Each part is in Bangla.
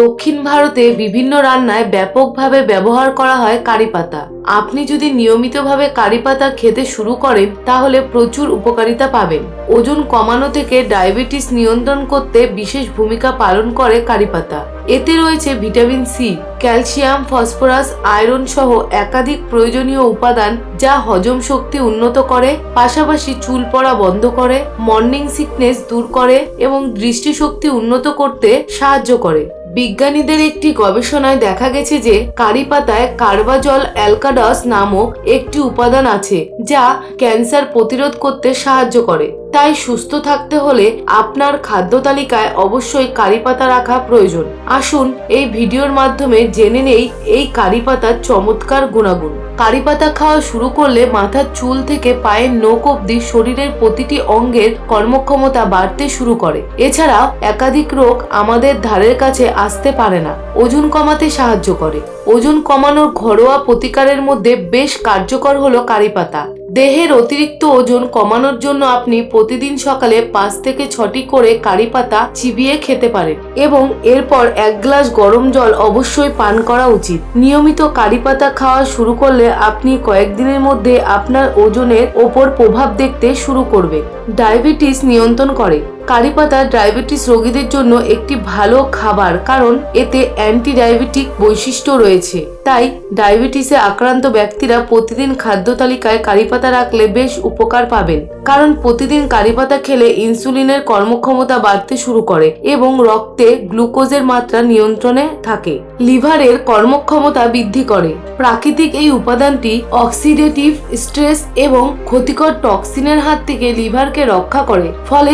দক্ষিণ ভারতে বিভিন্ন রান্নায় ব্যাপকভাবে ব্যবহার করা হয় কারি পাতা। আপনি যদি নিয়মিতভাবে কারি পাতা খেতে শুরু করেন, তাহলে প্রচুর উপকারিতা পাবেন। ওজন কমানো থেকে ডায়াবেটিস নিয়ন্ত্রণ করতে বিশেষ ভূমিকা পালন করে কারি পাতা। এতে রয়েছে vitamin C, calcium, phosphorus, iron সহ একাধিক প্রয়োজনীয় উপাদান যা হজম শক্তি উন্নত করে, পাশাপাশি চুল পড়া বন্ধ করে মর্নিং সিকনেস দূর করে এবং দৃষ্টিশক্তি উন্নত করতে সাহায্য করে। বিজ্ঞানীদের একটি গবেষণায় দেখা গেছে যে কারি পাতায় কার্বাজল অ্যালকাডস নামক একটি উপাদান আছে, যা ক্যান্সার প্রতিরোধ করতে সাহায্য করে। তাই সুস্থ থাকতে হলে আপনার খাদ্য তালিকায় অবশ্যই কারি পাতা রাখা প্রয়োজন। আসুন এই ভিডিওর মাধ্যমে জেনে নেই এই কারি পাতার চমৎকার গুণাগুণ। কারি পাতা খাওয়া শুরু করলে মাথার চুল থেকে পায়ের নখ অব্দি শরীরের প্রতিটি অঙ্গের কর্মক্ষমতা বাড়তে শুরু করে। এছাড়া একাধিক রোগ আমাদের ধারের কাছে আসতে পারে না। ওজন কমাতে সাহায্য করে। ওজন কমানোর ঘরোয়া প্রতিকারের মধ্যে বেশ কার্যকর হলো কারি পাতা। দেহের অতিরিক্ত ওজন কমানোর জন্য আপনি প্রতিদিন সকালে পাঁচ থেকে ছটি করে কারি পাতা চিবিয়ে খেতে পারেন এবং এরপর এক গ্লাস গরম জল অবশ্যই পান করা উচিত। নিয়মিত কারি পাতা খাওয়া শুরু করলে আপনি কয়েকদিনের মধ্যে আপনার ওজনের ওপর প্রভাব দেখতে শুরু করবে। ডায়াবেটিস নিয়ন্ত্রণ করে। কারি পাতা ডায়াবেটিস রোগীদের জন্য একটি ভালো খাবার, কারণ এতে অ্যান্টি ডায়াবেটিক বৈশিষ্ট্য রয়েছে। তাই ডায়াবেটিসে আক্রান্ত ব্যক্তিরা প্রতিদিন খাদ্য তালিকায় কারি পাতা রাখলে বেশ উপকার পাবেন, কারণ প্রতিদিন কারি পাতা খেলে ইনসুলিনের কর্মক্ষমতা বাড়তে শুরু করে এবং রক্তে গ্লুকোজের মাত্রা নিয়ন্ত্রণে থাকে। লিভারের কর্মক্ষমতা বৃদ্ধি করে। প্রাকৃতিক এই উপাদানটি অক্সিডেটিভ স্ট্রেস এবং ক্ষতিকর টক্সিনের হাত থেকে লিভারকে রক্ষা করে, ফলে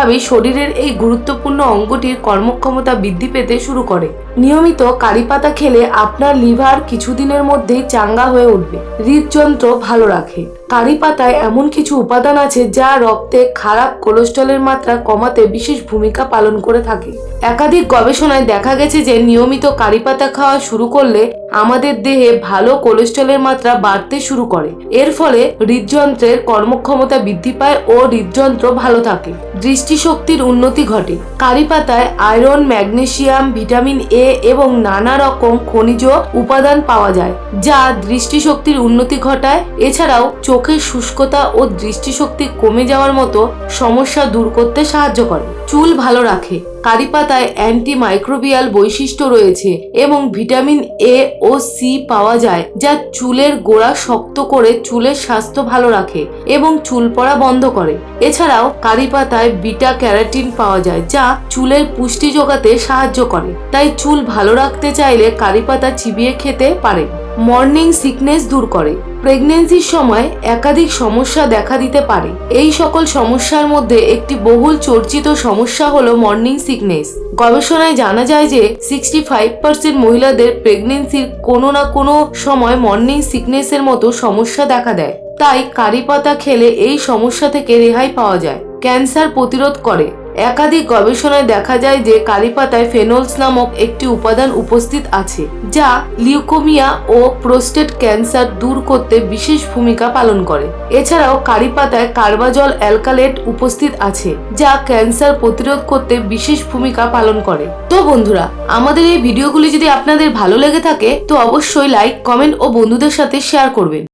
স্বাভাবিকভাবেই শরীরের এই গুরুত্বপূর্ণ অঙ্গটির কর্মক্ষমতা বৃদ্ধি পেতে শুরু করে। নিয়মিত কারি পাতা খেলে আপনার লিভার কিছুদিনের মধ্যেই চাঙ্গা হয়ে উঠবে। হৃদযন্ত্র ভালো রাখে। কারি পাতায় এমন কিছু উপাদান আছে যা রক্তে খারাপ কোলেস্ট্রলের মাত্রা কমাতে বিশেষ ভূমিকা পালন করে থাকে। একাধিক গবেষণায় দেখা গেছে যে নিয়মিত কারি পাতা খাওয়া শুরু করলে আমাদের দেহে ভালো কোলেস্ট্রলের মাত্রা বাড়তে শুরু করে। এর ফলে হৃদযন্ত্রের কর্মক্ষমতা বৃদ্ধি পায় ও হৃদযন্ত্র ভালো থাকে। দৃষ্টিশক্তির উন্নতি ঘটে। কারি পাতায় আয়রন, ম্যাগনেসিয়াম, ভিটামিন এ এবং নানা রকম খনিজ উপাদান পাওয়া যায়, যা দৃষ্টিশক্তির উন্নতি ঘটায়। এছাড়াও চোখের শুষ্কতা ও দৃষ্টিশক্তি কমে যাওয়ার মতো সমস্যা দূর করতে সাহায্য করে। চুল ভালো রাখে। কারি পাতায় অ্যান্টি মাইক্রোবিয়াল বৈশিষ্ট্য রয়েছে এবং ভিটামিন এ ও সি পাওয়া যায়, যা চুলের গোড়া শক্ত করে চুলের স্বাস্থ্য ভালো রাখে এবং চুল পড়া বন্ধ করে। এছাড়াও কারি পাতায় বিটা ক্যারাটিন পাওয়া যায়, যা চুলের পুষ্টি যোগাতে সাহায্য করে। তাই চুল ভালো রাখতে চাইলে কারি পাতা চিবিয়ে খেতে পারে। মর্নিং সিকনেস দূর করে। প্রেগনেন্সির সময় একাধিক সমস্যা দেখা দিতে পারে। এই সকল সমস্যার মধ্যে একটি বহুল চর্চিত সমস্যা হলো মর্নিং সিকনেস গবেষণায় জানা যায় যে সিক্সটি ফাইভ পার্সেন্ট মহিলাদের প্রেগনেন্সির কোনো না কোনো সময় মর্নিং সিকনেসের মতো সমস্যা দেখা দেয়। তাই কারি পাতা খেলে এই সমস্যা থেকে রেহাই পাওয়া যায়। ক্যান্সার প্রতিরোধ করে। একাধিক গবেষণায় দেখা যায় যে কারি পাতায় ফেনোলস নামক একটি উপাদান উপস্থিত আছে, যা লিউকোমিয়া ও প্রোস্টেট ক্যান্সার দূর করতে বিশেষ ভূমিকা পালন করে। এছাড়াও কারি পাতায় কার্বাজল অ্যালকালেট উপস্থিত আছে, যা ক্যান্সার প্রতিরোধ করতে বিশেষ ভূমিকা পালন করে। তো বন্ধুরা, আমাদের এই ভিডিওগুলি যদি আপনাদের ভালো লেগে থাকে, তো অবশ্যই লাইক, কমেন্ট ও বন্ধুদের সাথে শেয়ার করবেন।